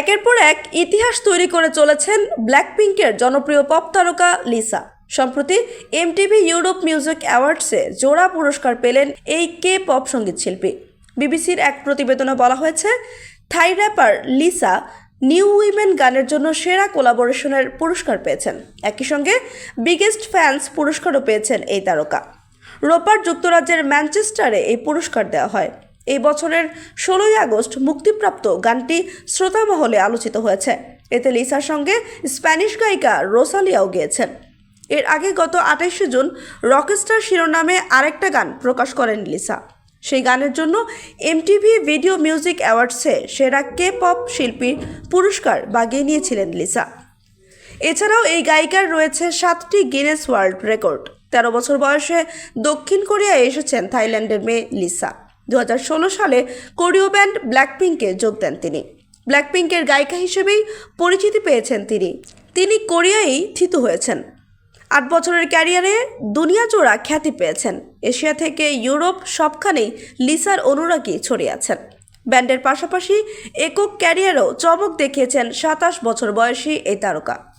একের পর এক ইতিহাস তৈরি করে চলেছেন ব্ল্যাকপিঙ্কের জনপ্রিয় পপ তারকা লিসা। সম্প্রতি এমটিভি ইউরোপ মিউজিক অ্যাওয়ার্ডসে জোড়া পুরস্কার পেলেন এই কে পপ সংগীত শিল্পী বিবিসির এক প্রতিবেদনে বলা হয়েছে, Thai rapper Lisa new women গানের জন্য সেরা কোলাবোরেশনের পুরস্কার পেয়েছেন। একই সঙ্গে বিগেস্ট ফ্যান্স পুরস্কারও পেয়েছেন এই তারকা। রোপার যুক্তরাজ্যের ম্যানচেস্টারে এই পুরস্কার দেওয়া হয়। এই বছরের ষোলোই আগস্ট মুক্তিপ্রাপ্ত গানটি শ্রোতা মহলে আলোচিত হয়েছে। এতে লিসার সঙ্গে স্প্যানিশ গায়িকা রোসালিয়াও গেয়েছেন। এর আগে গত আঠাইশে জুন রকস্টার শিরোনামে আরেকটা গান প্রকাশ করেন লিসা। সেই গানের জন্য এমটিভি ভিডিও মিউজিক অ্যাওয়ার্ডসে সেরা কে পপ শিল্পীর পুরস্কার বাগিয়ে নিয়েছিলেন লিসা। এছাড়াও এই গায়িকার রয়েছে সাতটি গিনেস ওয়ার্ল্ড রেকর্ড তেরো বছর বয়সে দক্ষিণ কোরিয়ায় এসেছেন থাইল্যান্ডের মেয়ে লিসা। দু হাজার ষোলো সালে কোরিও ব্যান্ড ব্ল্যাকপিঙ্কে যোগ দেন তিনি। ব্ল্যাকপিঙ্কের গায়িকা হিসেবেই পরিচিতি পেয়েছেন তিনি। তিনি কোরিয়ায় থিতু হয়েছেন। আট বছরের ক্যারিয়ারে দুনিয়া জোড়া খ্যাতি পেয়েছেন। এশিয়া থেকে ইউরোপ সবখানেই লিসার অনুরাগী ছড়িয়ে আছেন। ব্যান্ডের পাশাপাশি একক ক্যারিয়ারেও চমক দেখিয়েছেন সাতাশ বছর বয়সী এই তারকা।